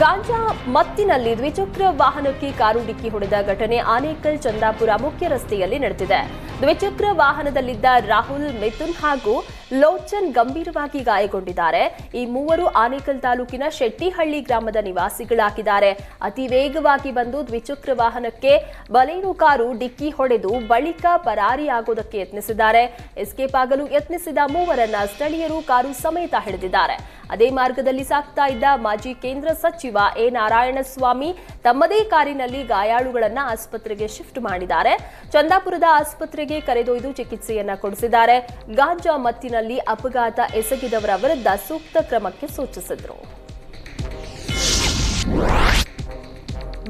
ಗಾಂಜಾ ಮತ್ತಿನಲ್ಲಿ ದ್ವಿಚಕ್ರ ವಾಹನಕ್ಕೆ ಕಾರು ಡಿಕ್ಕಿ ಹೊಡೆದ ಘಟನೆ ಆನೇಕಲ್, ಚಂದಾಪುರ ಮುಖ್ಯ ರಸ್ತೆಯಲ್ಲಿ ನಡೆದಿದೆ. ದ್ವಿಚಕ್ರ ವಾಹನದಲ್ಲಿದ್ದ ರಾಹುಲ್, ಮಿಥುನ್ ಹಾಗೂ ಲೋಚನ್ ಗಂಭೀರವಾಗಿ ಗಾಯಗೊಂಡಿದ್ದಾರೆ. ಈ ಮೂವರು ಆನೇಕಲ್ ತಾಲೂಕಿನ ಶೆಟ್ಟಿಹಳ್ಳಿ ಗ್ರಾಮದ ನಿವಾಸಿಗಳಾಗಿದ್ದಾರೆ. ಅತಿ ವೇಗವಾಗಿ ಬಂದು ದ್ವಿಚಕ್ರ ವಾಹನಕ್ಕೆ ಬಲೇನು ಕಾರು ಡಿಕ್ಕಿ ಹೊಡೆದು ಬಳಿಕ ಪರಾರಿಯಾಗೋದಕ್ಕೆ ಯತ್ನಿಸಿದ್ದಾರೆ. ಎಸ್ಕೇಪ್ ಆಗಲು ಯತ್ನಿಸಿದ ಮೂವರನ್ನ ಸ್ಥಳೀಯರು ಕಾರು ಸಮೇತ ಹಿಡಿದಿದ್ದಾರೆ. ಅದೇ ಮಾರ್ಗದಲ್ಲಿ ಸಾಗ್ತಾ ಇದ್ದ ಮಾಜಿ ಕೇಂದ್ರ ಸಚಿವ ಎ ನಾರಾಯಣಸ್ವಾಮಿ ತಮ್ಮದೇ ಕಾರಿನಲ್ಲಿ ಗಾಯಾಳುಗಳನ್ನ ಆಸ್ಪತ್ರೆಗೆ ಶಿಫ್ಟ್ ಮಾಡಿದ್ದಾರೆ. ಚಂದಾಪುರದ ಆಸ್ಪತ್ರೆಗೆ ಕರೆದೊಯ್ದು ಚಿಕಿತ್ಸೆಯನ್ನ ಕೊಡಿಸಿದ್ದಾರೆ. ಗಾಂಜಾ ಮತ್ತಿನಲ್ಲಿ ಅಪಘಾತ ಎಸಗಿದವರ ವಿರುದ್ಧ ಸೂಕ್ತ ಕ್ರಮಕ್ಕೆ ಸೂಚಿಸಿದ್ರು.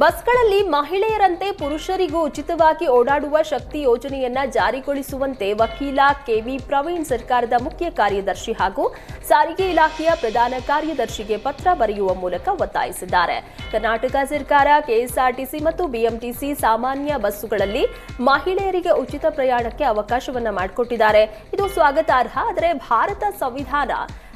ಬಸ್ಗಳಲ್ಲಿ ಮಹಿಳೆಯರಂತೆ ಪುರುಷರಿಗೂ ಉಚಿತವಾಗಿ ಓಡಾಡುವ ಶಕ್ತಿ ಯೋಜನೆಯನ್ನ ಜಾರಿಗೊಳಿಸುವಂತೆ ವಕೀಲ ಕೆವಿ ಪ್ರವೀಣ್ ಸರ್ಕಾರದ ಮುಖ್ಯ ಕಾರ್ಯದರ್ಶಿ ಹಾಗೂ ಸಾರಿಗೆ ಇಲಾಖೆಯ ಪ್ರಧಾನ ಕಾರ್ಯದರ್ಶಿಗೆ ಪತ್ರ ಬರೆಯುವ ಮೂಲಕ ಒತ್ತಾಯಿಸಿದ್ದಾರೆ. ಕರ್ನಾಟಕ ಸರ್ಕಾರ, ಕೆಎಸ್ಆರ್ಟಿಸಿ ಮತ್ತು ಬಿಎಂಟಿಸಿ ಸಾಮಾನ್ಯ ಬಸ್ಸುಗಳಲ್ಲಿ ಮಹಿಳೆಯರಿಗೆ ಉಚಿತ ಪ್ರಯಾಣಕ್ಕೆ ಅವಕಾಶವನ್ನ ಮಾಡಿಕೊಟ್ಟಿದ್ದಾರೆ. ಇದು ಸ್ವಾಗತಾರ್ಹ, ಆದರೆ ಭಾರತ ಸಂವಿಧಾನ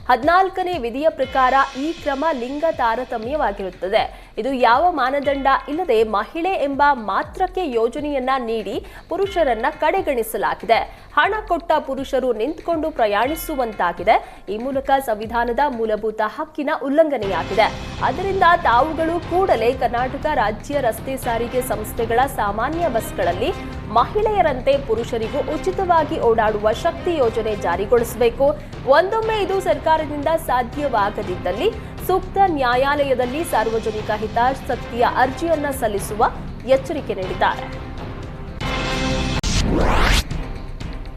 ಹದಿನಾಲ್ಕನೇ ವಿಧಿಯ ಪ್ರಕಾರ ಈ ಕ್ರಮ ಲಿಂಗ ತಾರತಮ್ಯವಾಗಿರುತ್ತದೆ. ಇದು ಯಾವ ಮಾನದಂಡ ಇಲ್ಲದೆ ಮಹಿಳೆ ಎಂಬ ಮಾತ್ರಕ್ಕೆ ಯೋಜನೆಯನ್ನ ನೀಡಿ ಪುರುಷರನ್ನ ಕಡೆಗಣಿಸಲಾಗಿದೆ. ಹಣ ಕೊಟ್ಟ ಪುರುಷರು ನಿಂತ್ಕೊಂಡು ಪ್ರಯಾಣಿಸುವಂತಾಗಿದೆ. ಈ ಮೂಲಕ ಸಂವಿಧಾನದ ಮೂಲಭೂತ ಹಕ್ಕಿನ ಉಲ್ಲಂಘನೆಯಾಗಿದೆ. ಆದ್ದರಿಂದ ತಾವುಗಳು ಕೂಡಲೇ ಕರ್ನಾಟಕ ರಾಜ್ಯ ರಸ್ತೆ ಸಾರಿಗೆ ಸಂಸ್ಥೆಗಳ ಸಾಮಾನ್ಯ ಬಸ್ಗಳಲ್ಲಿ ಮಹಿಳೆಯರಂತೆ ಪುರುಷರಿಗೂ ಉಚಿತವಾಗಿ ಓಡಾಡುವ ಶಕ್ತಿ ಯೋಜನೆ ಜಾರಿಗೊಳಿಸಬೇಕು. ಒಂದೊಮ್ಮೆ ಇದು ಸರ್ಕಾರದಿಂದ ಸಾಧ್ಯವಾಗದಿದ್ದಲ್ಲಿ ಸೂಕ್ತ ನ್ಯಾಯಾಲಯದಲ್ಲಿ ಸಾರ್ವಜನಿಕ ಹಿತಾಸಕ್ತಿಯ ಅರ್ಜಿಯನ್ನ ಸಲ್ಲಿಸುವ ಎಚ್ಚರಿಕೆ ನೀಡಿದ್ದಾರೆ.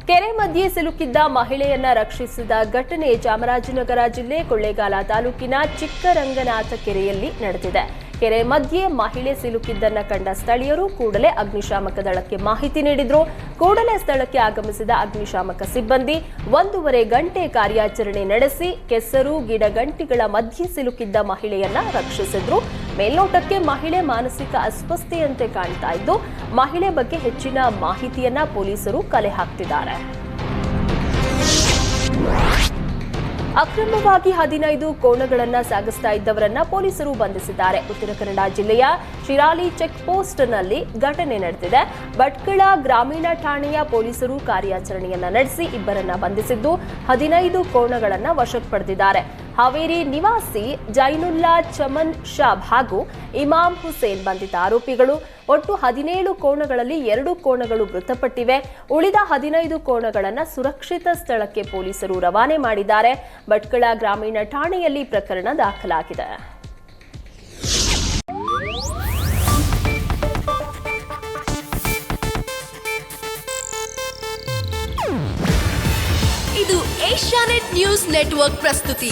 ಕೆರೆ ಮಧ್ಯೆ ಸಿಲುಕಿದ್ದ ಮಹಿಳೆಯನ್ನ ರಕ್ಷಿಸಿದ ಘಟನೆ ಚಾಮರಾಜನಗರ ಜಿಲ್ಲೆ ಕೊಳ್ಳೇಗಾಲ ತಾಲೂಕಿನ ಚಿಕ್ಕರಂಗನಾಥ ಕೆರೆಯಲ್ಲಿ ನಡೆದಿದೆ. ಕೆರೆ ಮಧ್ಯೆ ಮಹಿಳೆ ಸಿಲುಕಿದ್ದನ್ನ ಕಂಡ ಸ್ಥಳೀಯರು ಕೂಡಲೇ ಅಗ್ನಿಶಾಮಕ ದಳಕ್ಕೆ ಮಾಹಿತಿ ನೀಡಿದ್ರು. ಕೂಡಲೇ ಸ್ಥಳಕ್ಕೆ ಆಗಮಿಸಿದ ಅಗ್ನಿಶಾಮಕ ಸಿಬ್ಬಂದಿ ಒಂದೂವರೆ ಗಂಟೆ ಕಾರ್ಯಾಚರಣೆ ನಡೆಸಿ ಕೆಸರು ಗಿಡಗಂಟಿಗಳ ಮಧ್ಯೆ ಸಿಲುಕಿದ್ದ ಮಹಿಳೆಯನ್ನ ರಕ್ಷಿಸಿದ್ರು. ಮೇಲ್ನೋಟಕ್ಕೆ ಮಹಿಳೆ ಮಾನಸಿಕ ಅಸ್ವಸ್ಥೆಯಂತೆ ಕಾಣ್ತಾ ಇದ್ದು, ಮಹಿಳೆ ಬಗ್ಗೆ ಹೆಚ್ಚಿನ ಮಾಹಿತಿಯನ್ನ ಪೊಲೀಸರು ಕಲೆ ಹಾಕ್ತಿದ್ದಾರೆ. ಅಕ್ರಮವಾಗಿ ಹದಿನೈದು ಕೋಣಗಳನ್ನು ಸಾಗಿಸ್ತಾ ಇದ್ದವರನ್ನ ಪೊಲೀಸರು ಬಂಧಿಸಿದ್ದಾರೆ. ಉತ್ತರ ಕನ್ನಡ ಜಿಲ್ಲೆಯ ಶಿರಾಲಿ ಚೆಕ್ ಪೋಸ್ಟ್ನಲ್ಲಿ ಘಟನೆ ನಡೆದಿದೆ. ಭಟ್ಕಳ ಗ್ರಾಮೀಣ ಠಾಣೆಯ ಪೊಲೀಸರು ಕಾರ್ಯಾಚರಣೆಯನ್ನ ನಡೆಸಿ ಇಬ್ಬರನ್ನ ಬಂಧಿಸಿದ್ದು, ಹದಿನೈದು ಕೋಣಗಳನ್ನು ವಶಕ್ಕೆ ಪಡೆದಿದ್ದಾರೆ. ಹಾವೇರಿ ನಿವಾಸಿ ಜೈನುಲ್ಲಾ ಚಮನ್ ಶಾಬ್ ಹಾಗೂ ಇಮಾಮ್ ಹುಸೇನ್ ಬಂಧಿತ ಆರೋಪಿಗಳು ಒಟ್ಟು ಹದಿನೇಳು ಕೋಣಗಳಲ್ಲಿ ಎರಡು ಕೋಣಗಳು ಮೃತಪಟ್ಟಿವೆ. ಉಳಿದ ಹದಿನೈದು ಕೋಣಗಳನ್ನು ಸುರಕ್ಷಿತ ಸ್ಥಳಕ್ಕೆ ಪೊಲೀಸರು ರವಾನೆ ಮಾಡಿದ್ದಾರೆ. ಭಟ್ಕಳ ಗ್ರಾಮೀಣ ಠಾಣೆಯಲ್ಲಿ ಪ್ರಕರಣ ದಾಖಲಾಗಿದೆ. ಇದು ಏಷ್ಯಾನೆಟ್ ನ್ಯೂಸ್ ನೆಟ್ವರ್ಕ್ ಪ್ರಸ್ತುತಿ.